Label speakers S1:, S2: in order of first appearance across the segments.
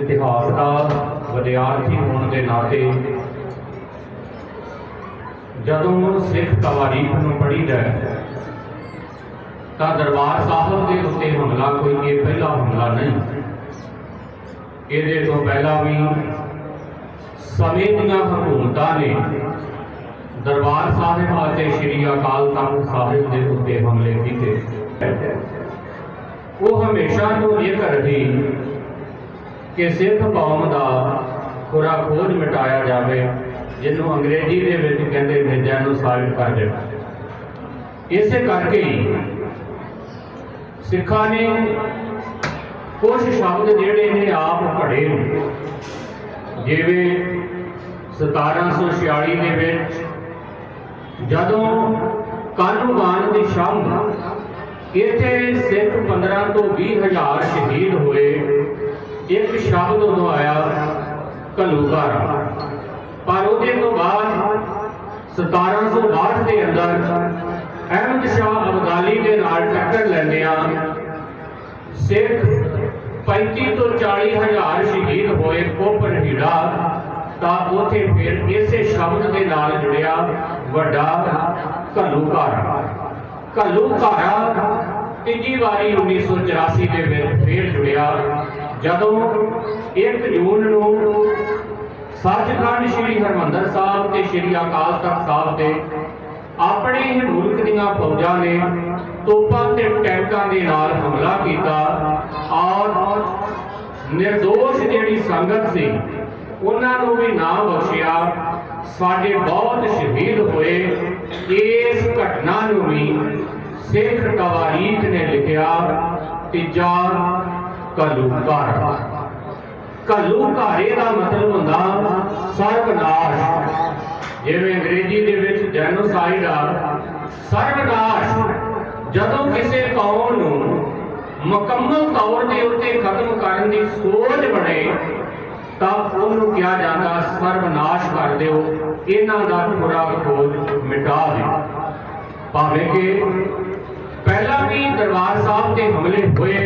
S1: ਇਤਿਹਾਸ ਦਾ ਵਿਦਿਆਰਥੀ ਹੋਣ ਦੇ ਨਾਤੇ ਜਦੋਂ ਸਿੱਖ ਤਵਾਰੀਖ ਨੂੰ ਪੜ੍ਹੀਦਾ ਹੈ, ਤਾਂ ਦਰਬਾਰ ਸਾਹਿਬ ਦੇ ਉੱਤੇ ਹਮਲਾ ਕੋਈ ਇਹ ਪਹਿਲਾ ਹਮਲਾ ਨਹੀਂ। ਇਹਦੇ ਤੋਂ ਪਹਿਲਾਂ ਵੀ ਸਮੇਂ ਦੀਆਂ ਹਕੂਮਤਾਂ ਨੇ ਦਰਬਾਰ ਸਾਹਿਬ ਅਤੇ ਸ੍ਰੀ ਅਕਾਲ ਤਖਤ ਸਾਹਿਬ ਦੇ ਉੱਤੇ ਹਮਲੇ ਕੀਤੇ। ਉਹ ਹਮੇਸ਼ਾ ਤੋਂ ਇਹ ਕਰਦੀ ਕਿ ਸਿੱਖ ਕੌਮ ਦਾ ਖੁਰਾ ਖੋਜ ਮਿਟਾਇਆ ਜਾਵੇ, ਜਿਹਨੂੰ ਅੰਗਰੇਜ਼ੀ ਦੇ ਵਿੱਚ ਕਹਿੰਦੇ ਨਿਰਜਾ ਨੂੰ ਸਾਬਿਤ ਕਰ ਦੇਣਾ। ਇਸੇ ਕਰਕੇ ਹੀ ਸਿੱਖਾਂ ਨੇ ਕੁਝ ਸ਼ਬਦ ਜਿਹੜੇ ਨੇ ਆਪ ਪੜ੍ਹੇ ਨੇ। ਜਿਵੇਂ 1746 ਦੇ ਵਿੱਚ, ਜਦੋਂ ਕਾਨੂੰਵਾਨ ਦੀ ਸ਼ਾਮ ਇੱਥੇ ਸਿੱਖ 15 ਤੋਂ 20 ਹਜ਼ਾਰ ਸ਼ਹੀਦ ਹੋਏ। ਇੱਕ ਸ਼ਬਦ ਉਦੋਂ ਆਇਆ ਘੱਲੂਘਾਰਾ ਪਰ ਉਹਦੇ ਤੋਂ ਬਾਅਦ 1762 ਦੇ ਅੰਦਰ ਅਹਿਮਦ ਸ਼ਾਹ ਅਬਦਾਲੀ ਦੇ ਨਾਲ ਟੱਕਰ ਲੈਂਦਿਆਂ ਸਿੱਖ 35 ਤੋਂ 40 ਹਜ਼ਾਰ ਸ਼ਹੀਦ ਹੋਏ ਕੋਪਰ ਹੀੜਾ ਤਾਂ ਉਥੇ ਫਿਰ ਇਸੇ ਸ਼ਬਦ ਦੇ ਨਾਲ ਜੁੜਿਆ ਵੱਡਾ ਘੱਲੂਘਾਰਾ ਘੱਲੂਘਾਰਾ ਤੀਜੀ ਵਾਰੀ 1984 ਦੇ ਵਿੱਚ ਫਿਰ ਜੁੜਿਆ ਜਦੋਂ 1 ਜੂਨ ਨੂੰ ਸੱਚਖੰਡ ਸ੍ਰੀ ਹਰਮੰਦਰ ਸਾਹਿਬ ਤੇ ਸ੍ਰੀ ਅਕਾਲ ਤਖਤ ਸਾਹਿਬ ਤੇ ਆਪਣੇ ਹੀ ਮੁਲਕ ਦੀਆਂ ਫੌਜਾਂ ਨੇ ਤੋਪਾਂ ਤੇ ਟੈਂਕਾਂ ਦੇ ਨਾਲ ਹਮਲਾ ਕੀਤਾ, ਔਰ ਨਿਰਦੋਸ਼ ਜਿਹੜੀ ਸੰਗਤ ਸੀ, ਉਹਨਾਂ ਨੂੰ ਵੀ ਨਾ ਬਖਸ਼ਿਆ। ਸਾਡੇ ਬਹੁਤ ਸ਼ਹੀਦ ਹੋਏ। ਇਸ ਘਟਨਾ ਨੂੰ ਵੀ ਸਿੱਖ ਤਵਾਰੀਖ ਨੇ ਲਿਖਿਆ ਤੀਜਾ ਕਲੂਕਾਰ ਕਲੂਕਾਰੇ ਦਾ ਮਤਲਬ ਹੁੰਦਾ ਸਰਬਨਾਸ਼ ਜਿਵੇਂ ਅੰਗਰੇਜ਼ੀ ਦੇ ਵਿੱਚ ਜੈਨੋਸਾਈਡ ਆ ਸਰਬਨਾਸ਼ ਜਦੋਂ ਕਿਸੇ ਕੌਮ ਨੂੰ ਮੁਕੰਮਲ ਤੌਰ ਦੇ ਉੱਤੇ ਖਤਮ ਕਰਨ ਦੀ ਸੋਚ ਬਣੇ, ਤਾਂ ਉਹਨੂੰ ਕਿਹਾ ਜਾਂਦਾ ਸਰਵਨਾਸ਼ ਕਰ ਦਿਓ। ਇਹਨਾਂ ਦਾ ਪੂਰਾ ਖੋਜ ਮਿਟਾ ਦਿਓ ਭਾਵੇਂ ਕਿ ਪਹਿਲਾਂ ਵੀ ਦਰਬਾਰ ਸਾਹਿਬ ਤੇ ਹਮਲੇ ਹੋਏ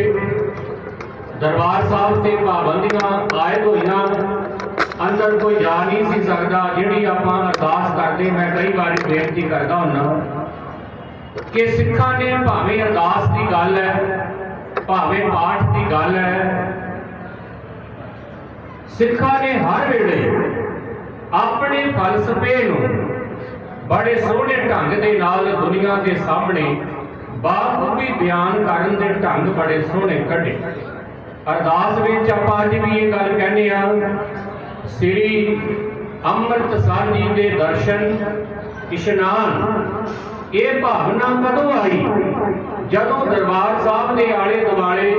S1: ਦਰਬਾਰ ਸਾਹਿਬ ਤੇ ਪਾਬੰਦੀਆਂ ਆਇਦ ਹੋਈਆਂ ਅੰਦਰ ਕੋਈ ਜਾ ਨਹੀਂ ਸੀ ਸਕਦਾ, ਜਿਹੜੀ ਆਪਾਂ ਅਰਦਾਸ ਕਰਦੇ, ਮੈਂ ਕਈ ਵਾਰੀ ਬੇਨਤੀ ਕਰਦਾ ਹੁੰਨਾ ਕਿ ਸਿੱਖਾਂ ਨੇ ਭਾਵੇਂ ਅਰਦਾਸ ਦੀ ਗੱਲ ਹੈ, ਭਾਵੇਂ ਪਾਠ ਦੀ ਗੱਲ ਹੈ, ਸਿੱਖਾਂ ਨੇ ਹਰ ਵੇਲੇ ਆਪਣੇ ਫਲਸਫੇ ਨੂੰ ਬੜੇ ਸੋਹਣੇ ਢੰਗ ਦੇ ਨਾਲ ਦੁਨੀਆ ਦੇ ਸਾਹਮਣੇ ਬਾਖੂਬੀ ਬਿਆਨ ਕਰਨ ਦੇ ਢੰਗ ਬੜੇ ਸੋਹਣੇ ਕੱਢੇ। ਅਰਦਾਸ ਵਿੱਚ ਆਪਾਂ ਅੱਜ ਵੀ ਇਹ ਗੱਲ ਕਹਿੰਦੇ ਆ ਸ੍ਰੀ ਅੰਮ੍ਰਿਤਸਰ ਜੀ ਦੇ ਦਰਸ਼ਨ, ਇਸ਼ਨਾਨ, ਇਹ ਭਾਵਨਾ ਕਦੋਂ ਆਈ? ਜਦੋਂ ਦਰਬਾਰ ਸਾਹਿਬ ਦੇ ਆਲੇ ਦੁਆਲੇ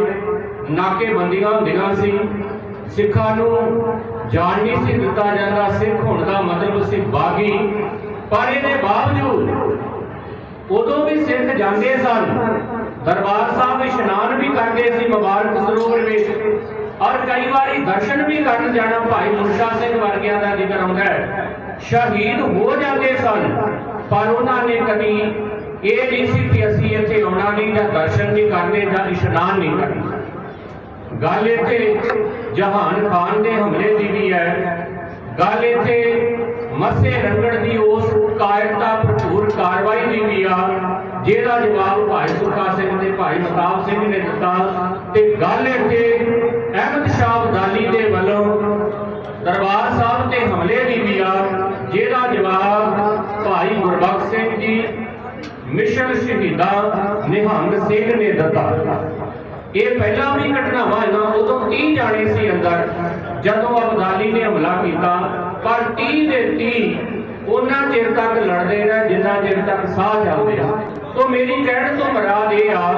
S1: ਨਾਕੇਬੰਦੀਆਂ ਹੁੰਦੀਆਂ ਸੀ, ਸਿੱਖਾਂ ਨੂੰ ਜਾਣ ਨਹੀਂ ਸੀ ਦਿੱਤਾ ਜਾਂਦਾ, ਸਿੱਖ ਹੋਣ ਦਾ ਮਤਲਬ ਸੀ ਬਾਗੀ। ਪਰ ਇਹਦੇ ਬਾਵਜੂਦ ਉਦੋਂ ਵੀ ਸਿੱਖ ਜਾਂਦੇ ਸਨ। ਦਰਬਾਰ ਸਾਹਿਬ ਇਸ਼ਨਾਨ ਵੀ ਕਰਦੇ ਸੀ ਮੁਬਾਰਕ ਸਰੋਵਰ ਵਿੱਚ ਔਰ ਕਈ ਵਾਰੀ ਦਰਸ਼ਨ ਵੀ ਕਰਨ ਜਾਣਾ ਭਾਈ ਮੁਰਸ਼ਾ ਸਿੰਘ ਵਰਗਿਆਂ ਦਾ ਜ਼ਿਕਰ ਆਉਂਦਾ ਹੈ ਸ਼ਹੀਦ ਹੋ ਜਾਂਦੇ ਸਨ ਪਰ ਉਹਨਾਂ ਨੇ ਕਦੀ ਇਹ ਨਹੀਂ ਸੀ ਕਿ ਅਸੀਂ ਇੱਥੇ ਆਉਣਾ ਨਹੀਂ ਜਾਂ ਦਰਸ਼ਨ ਨਹੀਂ ਕਰਨੇ ਜਾਂ ਇਸ਼ਨਾਨ ਨਹੀਂ ਕਰਨਾ ਗੱਲ ਇੱਥੇ ਜਹਾਨ ਖਾਨ ਦੇ ਹਮਲੇ ਦੀ ਵੀ ਹੈ ਗੱਲ ਇੱਥੇ ਮਸੇ ਰੰਗੜ ਦੀ ਉਸ ਕਾਇਰਤਾ ਭਰਪੂਰ ਕਾਰਵਾਈ ਦੀ ਵੀ ਆ ਜਿਹਦਾ ਜਵਾਬ ਭਾਈ ਸੁਖਾ ਸਿੰਘ ਤੇ ਭਾਈ ਮਤਾਬ ਸਿੰਘ ਨੇ ਦਿੱਤਾ। ਤੇ ਗੱਲ ਇੱਥੇ ਅਹਿਮਦ ਸ਼ਾਹ ਅਬਦਾਲੀ ਦੇ ਵੱਲੋਂ ਦਰਬਾਰ ਸਾਹਿਬ ਤੇ ਹਮਲੇ ਦੀ ਵੀ ਆ, ਜਿਹਦਾ ਜਵਾਬ ਭਾਈ ਗੁਰਬਖਸ਼ ਸਿੰਘ ਜੀ, ਮਿਸ਼ਨ ਸ਼ਹੀਦਾਂ ਨਿਹੰਗ ਸਿੰਘ ਨੇ ਦਿੱਤਾ। ਇਹ ਪਹਿਲਾਂ ਵੀ ਘਟਨਾਵਾਂ ਇਹਨਾਂ ਉਦੋਂ 30 ਜਾਣੇ ਸੀ ਅੰਦਰ, ਜਦੋਂ ਅਬਦਾਲੀ ਨੇ ਹਮਲਾ ਕੀਤਾ। ਪਰ 30 ਦੇ 30 ਉਹਨਾਂ ਚਿਰ ਤੱਕ ਲੜਦੇ ਰਹੇ, ਜਿੰਨਾ ਚਿਰ ਤੱਕ ਸਾਹ ਚੱਲਦੇ ਆ ਤੋਂ ਮੇਰੀ ਕਹਿਣ ਤੋਂ ਮਰਾਦ ਇਹ ਆ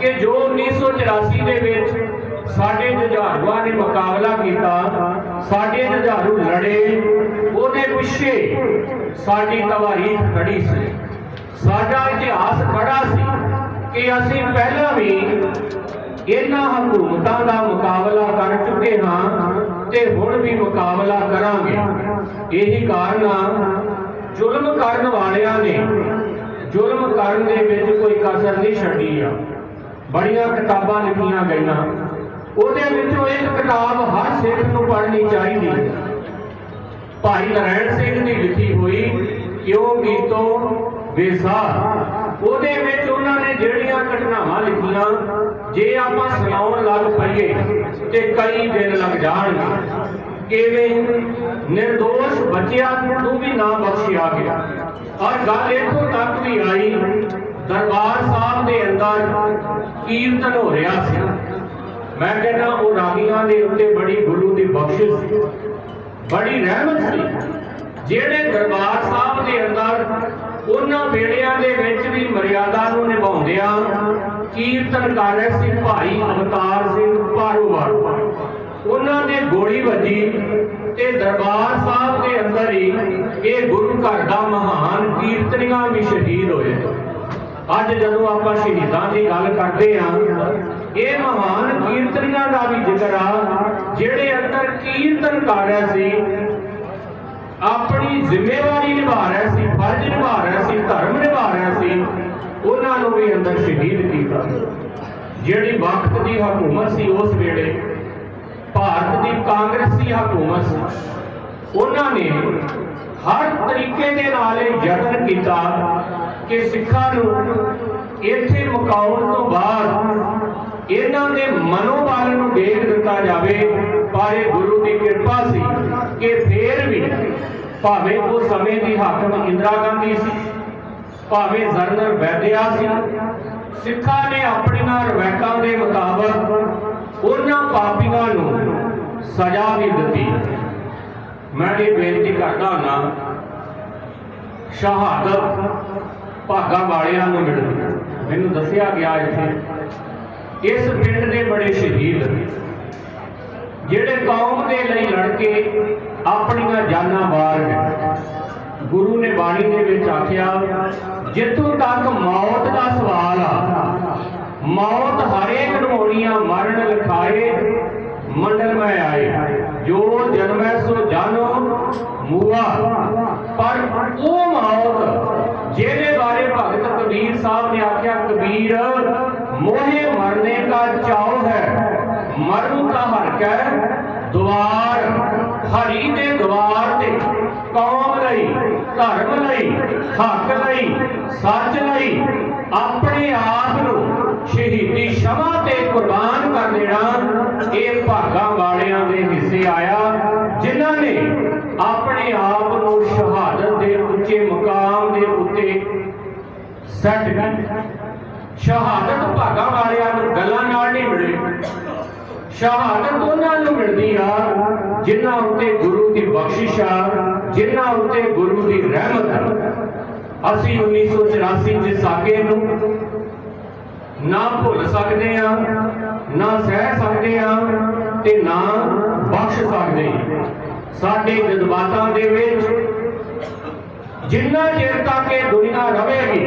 S1: ਕਿ ਜੋ 1984 ਦੇ ਵਿੱਚ ਸਾਡੇ ਜੁਝਾਰੂਆਂ ਨੇ ਮੁਕਾਬਲਾ ਕੀਤਾ, ਸਾਡੇ ਜੁਝਾਰੂ ਲੜੇ, ਉਹਦੇ ਪਿੱਛੇ ਸਾਡੀ ਤਵਾਰੀਖ ਖੜੀ ਸੀ। ਸਾਡਾ ਇਤਿਹਾਸ ਖੜਾ ਸੀ ਕਿ ਅਸੀਂ ਪਹਿਲਾਂ ਵੀ ਇਹਨਾਂ ਹਕੂਮਤਾਂ ਦਾ ਮੁਕਾਬਲਾ ਕਰ ਚੁੱਕੇ ਹਾਂ ਤੇ ਹੁਣ ਵੀ ਮੁਕਾਬਲਾ ਕਰਾਂਗੇ। ਇਹੀ ਕਾਰਨ ਆ, ਜ਼ੁਲਮ ਕਰਨ ਵਾਲਿਆਂ ਨੇ ਜ਼ੁਲਮ ਕਰਨ ਦੇ ਵਿੱਚ ਕੋਈ ਕਸਰ ਨਹੀਂ ਛੱਡੀ ਆ ਬੜੀਆਂ ਕਿਤਾਬਾਂ ਲਿਖੀਆਂ ਗਈਆਂ। ਉਹਦੇ ਵਿੱਚੋਂ ਇੱਕ ਕਿਤਾਬ ਹਰ ਸਿੱਖ ਨੂੰ ਪੜ੍ਹਨੀ ਚਾਹੀਦੀ ਹੈ। ਭਾਈ ਨਰੈਣ ਸਿੰਘ ਦੀ ਲਿਖੀ ਹੋਈ ਕਿਉਂ ਗੀਤੋ ਵਿਸਾਰ ਉਹਦੇ ਵਿੱਚ ਉਹਨਾਂ ਨੇ ਜਿਹੜੀਆਂ ਘਟਨਾਵਾਂ ਲਿਖੀਆਂ, ਜੇ ਆਪਾਂ ਸੁਣਾਉਣ ਲੱਗ ਪਈਏ ਤੇ ਕਈ ਦਿਨ ਲੱਗ ਜਾਣਗੇ। ਕਿਵੇਂ? નિર્ਦੋਸ਼ ਬੱਚਿਆਂ ਨੂੰ ਵੀ ਨਾ ਬਖਸ਼ਿਆ ਗਿਆ। ਔਰ ਗੱਲ ਇੱਥੋਂ ਤੱਕ ਵੀ ਆਈ, ਦਰਬਾਰ ਸਾਹਿਬ ਦੇ ਅੰਦਰ ਕੀਰਤਨ ਹੋ ਰਿਹਾ ਸੀ। ਮੈਂ ਕਹਿੰਦਾ ਉਹ ਰਾਗੀਆਂ ਦੇ ਉੱਤੇ ਬੜੀ ਗੁਰੂ ਦੀ ਬਖਸ਼ਿਸ਼ ਸੀ, ਬੜੀ ਰਹਿਮਤ ਸੀ। ਜਿਹੜੇ ਦਰਬਾਰ ਸਾਹਿਬ ਦੇ ਅੰਦਰ ਉਹਨਾਂ ਵੇੜਿਆਂ ਦੇ ਵਿੱਚ ਵੀ ਮਰਿਆਦਾ ਨੂੰ ਨਿਭਾਉਂਦਿਆਂ ਕੀਰਤਨ ਕਰ ਰਹੇ ਸੀ, ਭਾਈ ਅਵਤਾਰ ਸਿੰਘ ਪਾਰੋਵਾਲ ਉਹਨਾਂ ਨੇ ਗੋਲੀ ਵੱਜੀ ਤੇ ਦਰਬਾਰ ਸਾਹਿਬ ਦੇ ਅੰਦਰ ਹੀ ਇਹ ਗੁਰੂ ਘਰ ਦਾ ਮਹਾਨ ਕੀਰਤਨੀਆਂ ਵੀ ਸ਼ਹੀਦ ਹੋਏ। ਅੱਜ ਜਦੋਂ ਆਪਾਂ ਸ਼ਹੀਦਾਂ ਦੀ ਗੱਲ ਕਰਦੇ ਹਾਂ, ਇਹ ਮਹਾਨ ਕੀਰਤਨੀਆਂ ਦਾ ਵੀ ਜ਼ਿਕਰ ਆ, ਜਿਹੜੇ ਅੰਦਰ ਕੀਰਤਨ ਕਰ ਰਿਹਾ ਸੀ, ਆਪਣੀ ਜ਼ਿੰਮੇਵਾਰੀ ਨਿਭਾ ਰਿਹਾ ਸੀ, ਫਰਜ਼ ਨਿਭਾ ਰਿਹਾ ਸੀ, ਧਰਮ ਨਿਭਾ ਰਿਹਾ ਸੀ, ਉਹਨਾਂ ਨੂੰ ਵੀ ਅੰਦਰ ਸ਼ਹੀਦ ਕੀਤਾ। ਜਿਹੜੀ ਵਕਤ ਦੀ ਹਕੂਮਤ ਸੀ ਉਸ ਵੇਲੇ ਭਾਰਤ ਦੀ ਕਾਂਗਰਸੀ ਹਕੂਮਤ ਸੀ। ਉਹਨਾਂ ਨੇ ਹਰ ਤਰੀਕੇ ਦੇ ਨਾਲ ਇਹ ਯਤਨ ਕੀਤਾ ਕਿ ਸਿੱਖਾਂ ਨੂੰ ਇੱਥੇ ਮੁਕਾਉਣ ਤੋਂ ਬਾਅਦ ਇਹਨਾਂ ਦੇ ਮਨੋਬਲ ਨੂੰ ਵੇਖ ਦਿੱਤਾ ਜਾਵੇ। ਪਰ ਇਹ ਗੁਰੂ ਦੀ ਕਿਰਪਾ ਸੀ ਕਿ ਫੇਰ ਵੀ ਭਾਵੇਂ ਉਹ ਸਮੇਂ ਦੀ ਹਾਕਮ ਇੰਦਰਾ ਗਾਂਧੀ ਸੀ, ਭਾਵੇਂ ਜਰਨਲ ਵੈਦਿਆ ਸੀ, ਸਿੱਖਾਂ ਨੇ ਆਪਣੀਆਂ ਰਵਾਇਤਾਂ ਦੇ ਮੁਤਾਬਕ ਉਹਨਾਂ ਪਾਪੀਆਂ ਨੂੰ ਸਜ਼ਾ ਵੀ ਦਿੱਤੀ। ਮੈਂ ਇਹ ਬੇਨਤੀ ਕਰਦਾ ਹਾਂ ਸ਼ਹਾਦਤ ਭਾਗਾ ਵਾਲਿਆਂ ਨੂੰ ਮਿਲਦੀ ਮੈਨੂੰ ਦੱਸਿਆ ਗਿਆ ਇੱਥੇ, ਇਸ ਪਿੰਡ ਦੇ ਬੜੇ ਸ਼ਹੀਦ ਜਿਹੜੇ ਕੌਮ ਦੇ ਲਈ ਲੜ ਕੇ ਆਪਣੀਆਂ ਜਾਨਾਂ ਵਾਰ ਗਏ। ਗੁਰੂ ਨੇ ਬਾਣੀ ਦੇ ਵਿੱਚ ਆਖਿਆ, ਜਿੱਥੋਂ ਤੱਕ ਮੌਤ ਦਾ ਸਵਾਲ ਆ ਮੌਤ ਹਰੇਕ ਨੂੰ ਮਰਨ ਲਿਖਾਏ, ਮੰਡਲ ਮੈਂ ਆਏ। ਜੋ ਜਨਮੈ ਸੋ ਜਾਨੋ ਮੂਆ। ਪਰ ਉਹ ਮੌਤ ਜਿਹਦੇ ਬਾਰੇ ਭਗਤ ਕਬੀਰ ਸਾਹਿਬ ਨੇ ਆਖਿਆ, ਕਬੀਰ, ਮੋਹੇ ਮਰਨੇ ਦਾ ਚਾਉ ਹੈ, ਮਰਨ ਦਾ ਹਰ ਕੈ ਦੁਆਰ, ਹਰੀ ਦੇ ਦੁਆਰ ਤੇ ਕੌਮ ਧਰਮ ਲਈ ਹੱਕ ਲਈ, ਸੱਚ ਲਈ, ਆਪਣੇ ਆਪ ਨੂੰ ਸ਼ਹੀਦੀ ਸ਼ਮਾ ਤੇ ਕੁਰਬਾਨ ਕਰ ਦੇਣਾ, ਇਹ ਭਾਗਾਂ ਵਾਲਿਆਂ ਦੇ ਹਿੱਸੇ ਆਇਆ, ਜਿਨ੍ਹਾਂ ਨੇ ਆਪਣੇ ਆਪ ਨੂੰ ਸ਼ਹਾਦਤ ਦੇ ਉੱਚੇ ਮੁਕਾਮ ਦੇ ਉੱਤੇ ਸੱਟ ਸ਼ਹਾਦਤ ਭਾਗਾਂ ਵਾਲਿਆਂ ਨੂੰ ਗੱਲਾਂ ਨਾਲ ਨਹੀਂ ਮਿਲੇ, ਸ਼ਹਾਦਤ ਉਹਨਾਂ ਨੂੰ ਮਿਲਦੀ ਆ, ਜਿਨ੍ਹਾਂ ਉੱਤੇ ਗੁਰੂ ਦੀ ਬਖਸ਼ਿਸ਼ ਆ ਜਿਨ੍ਹਾਂ ਉੱਤੇ ਗੁਰੂ ਦੀ ਰਹਿਮਤ ਆ ਅਸੀਂ 1984 ਦੇ ਸਾਕੇ ਨੂੰ ਨਾ ਭੁੱਲ ਸਕਦੇ ਆ ਨਾ ਸਹਿ ਸਕਦੇ ਆ ਤੇ ਨਾ ਬਖਸ਼ ਸਕਦੇ ਸਾਡੇ ਜਜ਼ਬਾਤਾਂ ਦੇ ਵਿੱਚ ਜਿੰਨਾ ਚਿਰ ਤੱਕ ਇਹ ਦੁਨੀਆ ਰਹੇਗੀ,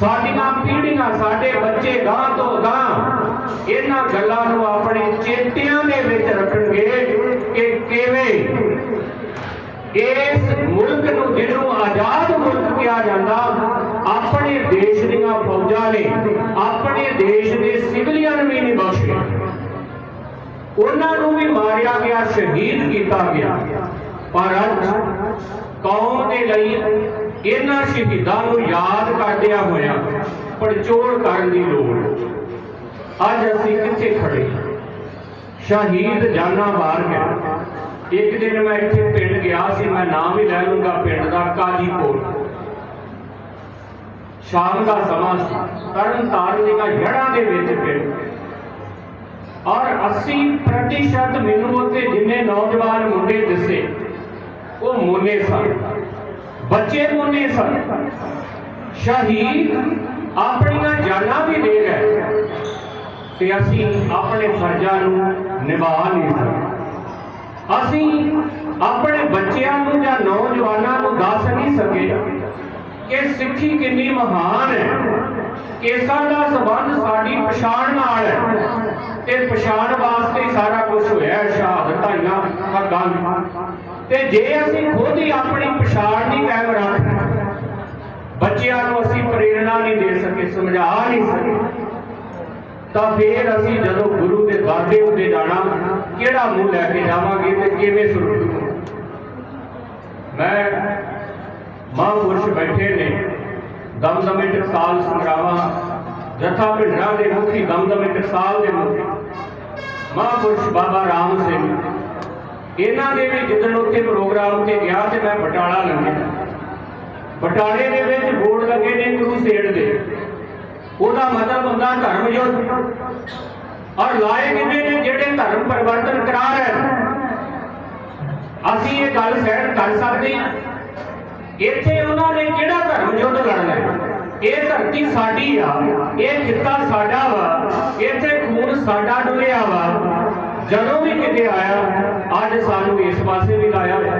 S1: ਸਾਡੀਆਂ ਪੀੜ੍ਹੀਆਂ, ਸਾਡੇ ਬੱਚੇ ਗਾਂ ਤੋਂ ਗਾਂ ਇਹਨਾਂ ਗੱਲਾਂ ਨੂੰ ਆਪਣੇ ਚੇਤਿਆਂ ਦੇ ਵਿੱਚ ਰੱਖਣਗੇ ਕਿ ਕਿਵੇਂ ਇਸ ਮੁਲਕ ਨੂੰ, ਜਿਹਨੂੰ ਆਜ਼ਾਦ ਮੁਲਕ ਕਿਹਾ ਜਾਂਦਾ, ਆਪਣੇ ਦੇਸ਼ ਦੀਆਂ ਫੌਜਾਂ ਨੇ, ਆਪਣੇ ਦੇਸ਼ ਦੇ ਸਿਵਲੀਅਨ ਵੀ ਨਹੀਂ ਬਖਸ਼ੇ ਉਹਨਾਂ ਨੂੰ ਵੀ ਮਾਰਿਆ ਗਿਆ, ਸ਼ਹੀਦ ਕੀਤਾ ਗਿਆ। ਪਰ ਅੱਜ ਕੌਮ ਦੇ ਲਈ ਇਹਨਾਂ ਸ਼ਹੀਦਾਂ ਨੂੰ ਯਾਦ ਕਰਦਿਆਂ ਹੋਇਆ ਪੜਚੋਲ ਕਰਨ ਦੀ ਲੋੜ ਅੱਜ ਅਸੀਂ ਕਿੱਥੇ ਖੜੇ ਸ਼ਹੀਦ ਜਾਨਾਂ ਮਾਰ ਗਿਆ ਇੱਕ ਦਿਨ ਮੈਂ ਇੱਥੇ ਪਿੰਡ ਗਿਆ ਸੀ, ਮੈਂ ਨਾਮ ਵੀ ਲੈ ਲੂੰਗਾ ਪਿੰਡ ਦਾ, ਕਾਜੀਪੁਰ। ਸ਼ਾਮ ਦਾ ਸਮਾਂ ਸੀ, ਤਰਨ ਤਾਰਨ ਦੀਆਂ ਜੜ੍ਹਾਂ ਦੇ ਵਿੱਚ ਪਿੰਡ। ਔਰ 80% ਮੈਨੂੰ ਉੱਥੇ ਜਿੰਨੇ ਨੌਜਵਾਨ ਮੁੰਡੇ ਦਿਸੇ, ਉਹ ਮੋਨੇ ਸਨ। ਬੱਚੇ ਮੋਨੇ ਸਨ। ਸ਼ਹੀਦ ਆਪਣੀਆਂ ਜਾਨਾਂ ਵੀ ਦੇ ਗਏ। ਤੇ ਅਸੀਂ ਆਪਣੇ ਫਰਜ਼ਾਂ ਨੂੰ ਨਿਭਾ ਨਹੀਂ ਸਕੇ। ਅਸੀਂ ਆਪਣੇ ਬੱਚਿਆਂ ਨੂੰ ਜਾਂ ਨੌਜਵਾਨਾਂ ਨੂੰ ਦੱਸ ਨਹੀਂ ਸਕੇ ਕਿ ਸਿੱਖੀ ਕਿੰਨੀ ਮਹਾਨ ਹੈ। ਕੇਸਾਂ ਦਾ ਸਬੰਧ ਸਾਡੀ ਪਛਾਣ ਨਾਲ ਹੈ ਤੇ ਪਛਾਣ ਵਾਸਤੇ ਸਾਰਾ ਕੁਝ ਹੋਇਆ ਹੈ, ਸ਼ਹਾਦਤਾਂ ਹੱਕਾਂ ਤੇ ਜੇ ਅਸੀਂ ਖੁਦ ਹੀ ਆਪਣੀ ਪਛਾਣ ਨਹੀਂ ਕਾਇਮ ਰੱਖ ਬੱਚਿਆਂ ਨੂੰ ਅਸੀਂ ਪ੍ਰੇਰਣਾ ਨਹੀਂ ਦੇ ਸਕੇ ਸਮਝਾ ਨਹੀਂ ਸਕੇ ਤਾਂ ਫਿਰ ਅਸੀਂ ਜਦੋਂ ਗੁਰੂ ਦੇ ਦਾਦੇ ਉੱਤੇ ਜਾਣਾ ਕਿਹੜਾ ਮੂੰਹ ਲੈ ਕੇ ਜਾਵਾਂਗੇ ਤੇ ਕਿਵੇਂ ਸੁਰੂ ਮੈਂ ਮਹਾਂਪੁਰਸ਼ ਬੈਠੇ ਨੇ ਦਮਦਮੇ ਟਕਸਾਲ ਸੰਗਰਾਵਾਂ ਜਥਾ ਭਿੰਡਰਾਂ ਦੇ ਮੁਖੀ ਦਮਦਮੇ ਟਕਸਾਲ ਦੇ ਮੁਖੀ, ਮਹਾਂਪੁਰਸ਼ ਬਾਬਾ ਰਾਮ ਸਿੰਘ। ਇਹਨਾਂ ਦੇ ਵੀ ਜਿੱਦਣ ਉੱਥੇ ਪ੍ਰੋਗਰਾਮ ਤੇ ਗਿਆ ਤੇ ਮੈਂ ਬਟਾਲਾ ਲੰਘਿਆ। ਬਟਾਲੇ ਦੇ ਵਿੱਚ ਬੋਰਡ ਲੱਗੇ ਨੇ ਗੁਰੂ ਕਰੂਸੇਡ ਦੇ। ਉਹਦਾ ਮਤਲਬ ਹੁੰਦਾ ਧਰਮ ਯੁੱਧ ਔਰ ਲਾਏ ਕਿੰਨੇ ਨੇ ਜਿਹੜੇ ਧਰਮ ਪਰਿਵਰਤਨ ਕਰਾ ਰਹੇ ਅਸੀਂ ਇਹ ਗੱਲ ਸਹਿਣ ਕਰ ਸਕਦੇ ਹਾਂ। ਇੱਥੇ ਉਹਨਾਂ ਨੇ ਕਿਹੜਾ ਧਰਮ ਯੁੱਧ ਲੜਨਾ ਇਹ ਧਰਤੀ ਸਾਡੀ ਆ, ਇਹ ਖਿੱਤਾ ਸਾਡਾ ਵਾ, ਇੱਥੇ ਖੂਨ ਸਾਡਾ ਡੁੱਲਿਆ ਵਾ। ਜਦੋਂ ਵੀ ਕਿਤੇ ਆਇਆ, ਅੱਜ ਸਾਨੂੰ ਇਸ ਪਾਸੇ ਵੀ ਲਾਇਆ ਵਾ।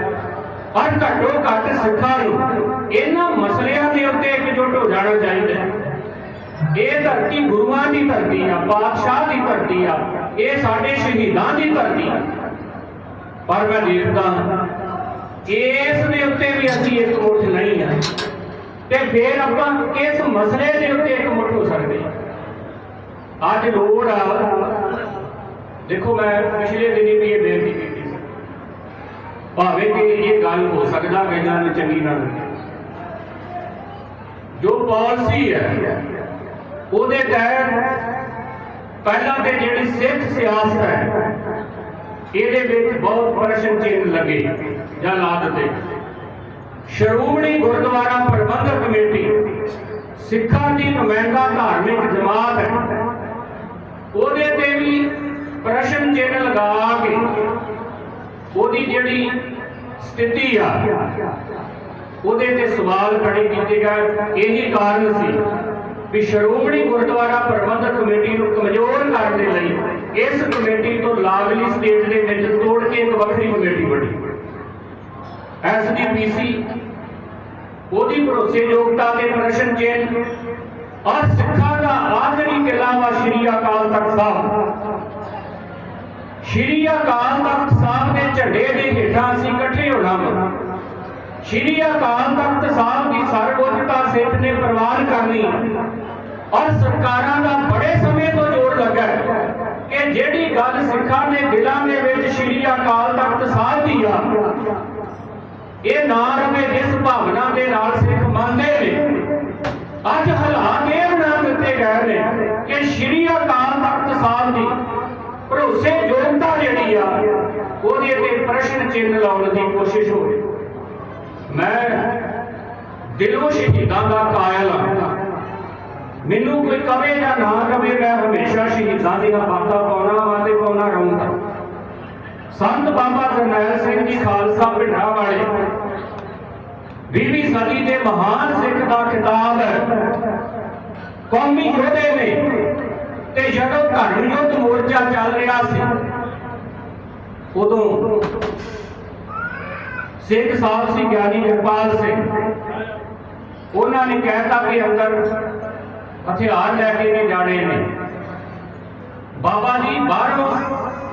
S1: ਔਰ ਘੱਟੋ ਘੱਟ ਸਿੱਖਾਂ ਨੂੰ ਇਹਨਾਂ ਮਸਲਿਆਂ ਦੇ ਉੱਤੇ ਇਕਜੁੱਟ ਹੋ ਜਾਣਾ ਚਾਹੀਦਾ ਹੈ। ਇਹ ਧਰਤੀ ਗੁਰੂਆਂ ਦੀ ਧਰਤੀ ਆ, ਪਾਤਸ਼ਾਹ ਦੀ ਧਰਤੀ ਆ, ਇਹ ਸਾਡੇ ਸ਼ਹੀਦਾਂ ਦੀ ਧਰਤੀ ਆ। ਪਰ ਮੈਂ ਦੇਖਦਾ ਇਸ ਦੇ ਉੱਤੇ ਵੀ ਅਸੀਂ ਇੱਕ ਮੁੱਠ ਨਹੀਂ ਆ। ਤੇ ਫਿਰ ਆਪਾਂ ਕਿਸ ਮਸਲੇ ਦੇ ਉੱਤੇ ਇੱਕ ਮੁੱਠ ਹੋ ਸਕਦੇ ਹਾਂ ਅੱਜ ਲੋੜ ਆ। ਦੇਖੋ, ਮੈਂ ਪਿਛਲੇ ਦਿਨੀ ਵੀ ਇਹ ਬੇਨਤੀ ਕੀਤੀ ਸੀ। ਭਾਵੇਂ ਕਿ ਇਹ ਗੱਲ ਹੋ ਸਕਦਾ ਕਿ ਇਹਨਾਂ ਨੂੰ ਚੰਗੀ ਨਾ ਜੋ ਪਾਲਿਸੀ ਹੈ ਉਹਦੇ ਤਹਿਤ ਪਹਿਲਾਂ ਤੇ ਜਿਹੜੀ ਸਿੱਖ ਸਿਆਸਤ ਹੈ, ਇਹਦੇ ਵਿੱਚ ਬਹੁਤ ਪ੍ਰਸ਼ਨ ਚਿੰਨ੍ਹ ਲੱਗੇ ਜਾਂ ਲਾ ਦਿੱਤੇ। ਸ਼੍ਰੋਮਣੀ ਗੁਰਦੁਆਰਾ ਪ੍ਰਬੰਧਕ ਕਮੇਟੀ, ਸਿੱਖਾਂ ਦੀ ਨੁਮਾਇੰਦਾ ਧਾਰਮਿਕ ਜਮਾਤ ਹੈ, ਉਹਦੇ ਤੇ ਵੀ ਪ੍ਰਸ਼ਨ ਚਿੰਨ੍ਹ ਲਗਾ ਕੇ ਉਹਦੀ ਜਿਹੜੀ ਸਥਿਤੀ ਆ, ਉਹਦੇ ਤੇ ਸਵਾਲ ਖੜੇ ਕੀਤੇ ਗਏ। ਇਹੀ ਕਾਰਨ ਸੀ ਵੀ ਸ਼੍ਰੋਮਣੀ ਗੁਰਦੁਆਰਾ ਪ੍ਰਬੰਧਕ ਕਮੇਟੀ ਨੂੰ ਕਮਜ਼ੋਰ ਕਰਨ ਦੇ ਲਈ ਇਸ ਕਮੇਟੀ ਤੋਂ ਲਾਗਲੀ ਸਟੇਟ ਦੇ ਵਿੱਚ ਤੋੜ ਕੇ ਇੱਕ ਵੱਖਰੀ ਕਮੇਟੀ ਬਣੀ। ਐਸਡੀਪੀਸੀ ਉਹਦੀ ਭਰੋਸੇਯੋਗਤਾ ਤੇ ਪ੍ਰਸ਼ਨ ਚਿੰਨ੍ਹ ਔਰ ਸਿੱਖਾਂ ਦਾ ਆਖਰੀ ਕਿਲਾ ਵਾ ਸ਼੍ਰੀ ਅਕਾਲ ਤਖਤ ਸਾਹਿਬ। ਸ਼੍ਰੀ ਅਕਾਲ ਤਖਤ ਸਾਹਿਬ ਦੇ ਝੰਡੇ ਦੇ ਹੇਠਾਂ ਅਸੀਂ ਇਕੱਠੇ ਹੋਣਾ ਵਾ। ਸ਼੍ਰੀ ਅਕਾਲ ਤਖਤ ਸਾਹਿਬ ਦੀ ਸਰਵਉੱਚਤਾ ਸਿੱਖ ਨੇ ਪ੍ਰਵਾਨ ਕਰਨੀ ਔਰ ਸਰਕਾਰਾਂ ਦਾ ਬੜੇ ਸਮੇਂ ਤੋਂ ਜ਼ੋਰ ਲੱਗਾ ਕਿ ਜਿਹੜੀ ਗੱਲ ਸਿੱਖਾਂ ਦੇ ਦਿਲਾਂ ਦੇ ਵਿੱਚ ਸ਼੍ਰੀ ਅਕਾਲ ਤਖਤ ਸਾਹਿਬ ਦੀ ਆ, ਇਹ ਨਾ ਰਵੇ ਜਿਸ ਭਾਵਨਾ ਦੇ ਨਾਲ ਸਿੱਖ ਮੰਨਦੇ ਨੇ। ਅੱਜ ਹਾਲਾਤ ਇਹ ਬਣਾ ਦਿੱਤੇ ਗਏ ਨੇ ਕਿ ਸ਼੍ਰੀ ਅਕਾਲ ਤਖਤ ਸਾਹਿਬ ਦੀ ਭਰੋਸੇ ਯੋਗਤਾ ਜਿਹੜੀ ਆ, ਉਹਦੇ ਤੇ ਪ੍ਰਸ਼ਨ ਚਿੰਨ੍ਹ ਲਾਉਣ ਦੀ ਕੋਸ਼ਿਸ਼ ਹੋ ਰਹੀ। ਮੈਂ ਦਿਲੋਂ ਸ਼ਹੀਦਾਂ ਦਾ ਕਾਇਲ ਹਾਂ ਮੈਨੂੰ ਕੋਈ ਕਵੇ ਜਾਂ ਨਾ ਕਵੇ, ਮੈਂ ਹਮੇਸ਼ਾ ਸ਼ਹੀਦਾਂ ਦੀਆਂ ਬਾਤਾਂ ਪਾਉਣਾ ਵਾ ਤੇ ਪਾਉਣਾ ਰਹੂੰਗਾ। ਸੰਤ ਬਾਬਾ ਜਰਨੈਲ ਸਿੰਘ ਜੀ ਖਾਲਸਾ ਭਿੰਡਰਾ ਵਾਲੇ 20ਵੀਂ ਸਦੀ ਦੇ ਮਹਾਨ ਸਿੱਖ ਦਾ ਖਿਤਾਬ ਹੈ। ਕੌਮੀ ਯੋਧੇ ਨੇ ਤੇ ਜਦੋਂ ਧਰਮ ਯੁੱਧ ਮੋਰਚਾ ਚੱਲ ਰਿਹਾ ਸੀ, ਉਦੋਂ ਸਿੱਖ ਸਾਹਿਬ ਸੀ ਗਿਆਨੀ ਜਗਪਾਲ ਸਿੰਘ। ਉਹਨਾਂ ਨੇ ਕਹਿਤਾ ਕਿ ਅੰਦਰ ਹਥਿਆਰ ਲੈ ਕੇ ਨਹੀਂ ਜਾਣੇ ਨੇ ਬਾਬਾ ਜੀ, ਬਾਹਰੋਂ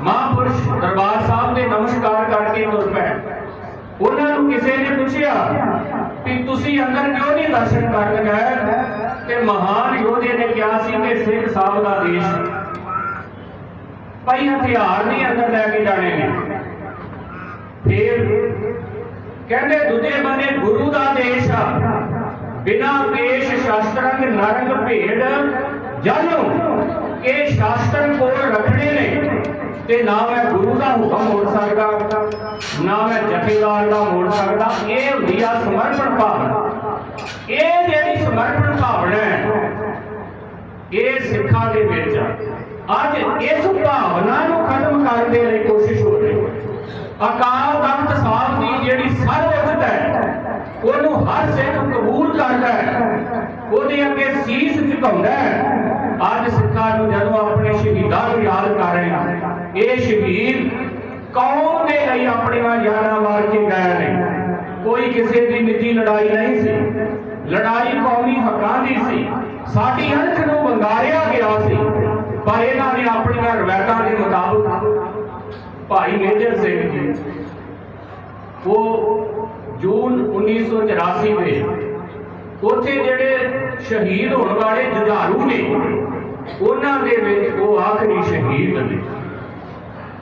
S1: ਮਹਾਂਪੁਰਸ਼ ਦਰਬਾਰ ਸਾਹਿਬ ਦੇ ਨਮਸਕਾਰ ਕਰਕੇ ਤੁਰ ਪਏ। ਉਹਨਾਂ ਨੂੰ ਕਿਸੇ ਨੇ ਪੁੱਛਿਆ ਕਿ ਤੁਸੀਂ ਅੰਦਰ ਕਿਉਂ ਨਹੀਂ ਦਰਸ਼ਨ ਕਰਨ ਗਏ? ਤੇ ਮਹਾਨ ਯੋਧੇ ਨੇ ਕਿਹਾ ਸੀ ਕਿ ਸਿੱਖ ਸਾਹਿਬ ਦਾ ਦੇਸ਼ ਭਾਈ ਹਥਿਆਰ ਨਹੀਂ ਅੰਦਰ ਲੈ ਕੇ ਜਾਣੇ ਨੇ। ਫਿਰ ਕਹਿੰਦੇ ਦੂਜੇ ਬੰਨੇ ਗੁਰੂ ਦਾ ਦੇਸ਼ ਆ। ਬਿਨਾ ਪੇਸ਼ ਸ਼ਾਸਤਰੰਗ ਨਰੰਗ ਭੇਡ ਜਾਨੋ ਕਿ ਸ਼ਾਸਤਰ ਕੋਲ ਰੱਖਣੇ ਨੇ ਤੇ ਨਾ ਮੈਂ ਗੁਰੂ ਦਾ ਹੁਕਮ ਮੋੜ ਸਕਦਾ, ਨਾ ਮੈਂ ਜਥੇਦਾਰ ਦਾ ਮੋੜ ਸਕਦਾ। ਇਹ ਹੁੰਦੀ ਆ ਸਮਰਪਣ ਭਾਵਨਾ। ਇਹ ਜਿਹੜੀ ਸਮਰਪਣ ਭਾਵਨਾ ਹੈ, ਇਹ ਸਿੱਖਾਂ ਦੇ ਵਿੱਚ ਅੱਜ ਇਸ ਭਾਵਨਾ ਨੂੰ ਖਤਮ ਕਰਨ ਦੇ ਲਈ ਕੋਸ਼ਿਸ਼ ਹੋ ਰਹੀ ਹੈ। ਅਕਾਲ ਤਖਤ ਸਾਹਿਬ ਦੀ ਜਿਹੜੀ ਸਰਵਉੱਚਤਾ ਉਹਨੂੰ ਹਰ ਸਿੱਖ ਕਬੂਲ ਕਰਦਾ ਹੈ। ਉਹਦੇ ਅੱਗੇ ਸੀਸ ਝੁਕਾਉਂਦਾ ਹੈ। ਅੱਜ ਸਿੱਖਾਂ ਨੂੰ ਜਦੋਂ ਆਪਣੇ ਸ਼ਹੀਦਾਂ ਨੂੰ ਯਾਦ ਕਰ ਰਹੇ ਹਾਂ, ਇਹ ਸ਼ਹੀਦ ਕੌਮ ਦੇ ਲਈ ਆਪਣੀਆਂ ਜਾਨਾਂ ਵਾਰ ਕੇ ਗਏ ਨੇ। ਕੋਈ ਕਿਸੇ ਦੀ ਨਿੱਜੀ ਲੜਾਈ ਨਹੀਂ ਸੀ। ਲੜਾਈ ਕੌਮੀ ਹੱਕਾਂ ਦੀ ਸੀ। ਸਾਡੀ ਅਣਖ ਨੂੰ ਵੰਗਾਰਿਆ ਗਿਆ ਸੀ। ਪਰ ਇਹਨਾਂ ਨੇ ਆਪਣੀਆਂ ਰਵਾਇਤਾਂ ਦੇ ਮੁਤਾਬਕ ਭਾਈ ਮੇਜਰ ਸਿੰਘ ਜੀ, ਉਹ ਜੂਨ 1984 ਦੇ ਉੱਥੇ ਜਿਹੜੇ ਸ਼ਹੀਦ ਹੋਣ ਵਾਲੇ ਜੁਝਾਰੂ ਨੇ, ਉਹਨਾਂ ਦੇ ਵਿੱਚ ਉਹ ਆਖਰੀ ਸ਼ਹੀਦ ਨੇ।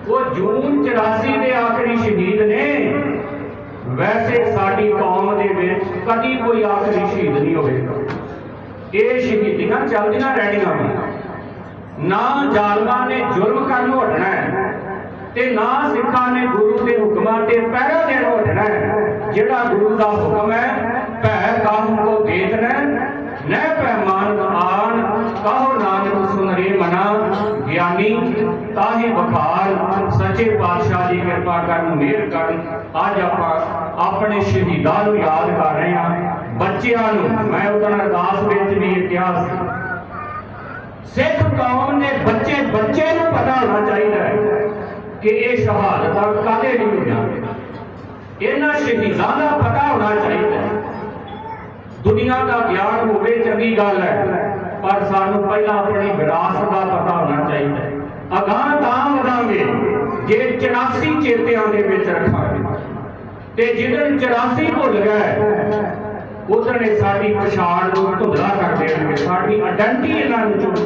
S1: ਉਹ ਜੂਨ 84 ਦੇ ਆਖਰੀ ਸ਼ਹੀਦ ਨੇ। ਵੈਸੇ ਸਾਡੀ ਕੌਮ ਦੇ ਵਿੱਚ ਕਦੀ ਕੋਈ ਆਖਰੀ ਸ਼ਹੀਦ ਨਹੀਂ ਹੋਵੇਗਾ। ਇਹ ਸ਼ਹੀਦੀਆਂ ਚੱਲਦੀਆਂ ਰਹਿਣੀਆਂ ਨੇ। ਨਾ ਜ਼ਾਲਮਾਂ ਨੇ ਜ਼ੁਲਮ ਕਰਨ ਨੂੰ ਹਟਣਾ ਹੈ। ਤੇ ਨਾ ਸਿੱਖਾਂ ਨੇ ਗੁਰੂ ਦੇ ਹੁਕਮਾਂ ਤੇ ਪਹਿਰਾ ਦੇਣ ਹਟਣਾ ਜਿਹੜਾ ਗੁਰੂ ਦਾ ਹੁਕਮ ਹੈ, ਭੈ ਕਾਹੂ ਕੋ ਦੇਤਨਾ ਨਹਿ ਪੈਮਾਨ ਆਣ, ਕਹੋ ਨਾਨਕ ਸੁਨ ਮਨਾ? ਗਿਆਨੀ, ਤਾਹੇ ਵਖਾਰ, ਸੱਚੇ ਪਾਤਸ਼ਾਹ ਦੀ ਕਿਰਪਾ ਕਰਨ, ਮਿਹਰ ਕਰਨ। ਅੱਜ ਆਪਾਂ ਆਪਣੇ ਸ਼ਹੀਦਾਂ ਨੂੰ ਯਾਦ ਕਰ ਰਹੇ ਹਾਂ। ਬੱਚਿਆਂ ਨੂੰ, ਮੈਂ ਉਹਨਾਂ ਅਰਦਾਸ ਵਿੱਚ ਵੀ ਇਹ ਕਿਹਾ ਸੀ। ਸਿੱਖ ਕੌਮ ਦੇ ਬੱਚੇ ਬੱਚੇ ਨੂੰ ਪਤਾ ਹੋਣਾ ਚਾਹੀਦਾ ਹੈ। ਕਿ ਇਹ ਸ਼ਹਾਦਤਾਂ ਕਾਹਦੇ ਲਈ ਹੋਈਆਂ ਇਹਨਾਂ ਸ਼ਹੀਦਾਂ ਦਾ ਪਤਾ ਹੋਣਾ ਚਾਹੀਦਾ ਦੁਨੀਆ ਦਾ ਗਿਆਨ ਹੋਵੇ, ਚੰਗੀ ਗੱਲ ਹੈ, ਪਰ ਸਾਨੂੰ ਪਹਿਲਾਂ ਆਪਣੀ ਵਿਰਾਸਤ ਦਾ ਪਤਾ ਹੋਣਾ ਚਾਹੀਦਾ ਹੈ। ਅਗਾਂਹ ਤਾਂ ਵਧਾਂਗੇ, ਜੇ 84 ਚੇਤਿਆਂ ਦੇ ਵਿੱਚ ਰੱਖਾਂਗੇ। ਤੇ ਜਿੱਦਣ 84 ਭੁੱਲ ਗਏ ਉਧਰ ਸਾਡੀ ਪਛਾਣ ਨੂੰ ਧੁੰਦਲਾ ਕਰ ਦੇਣਗੇ, ਸਾਡੀ ਆਇਡੈਂਟੀ ਇਹਨਾਂ ਨੂੰ ਚੁੱਕ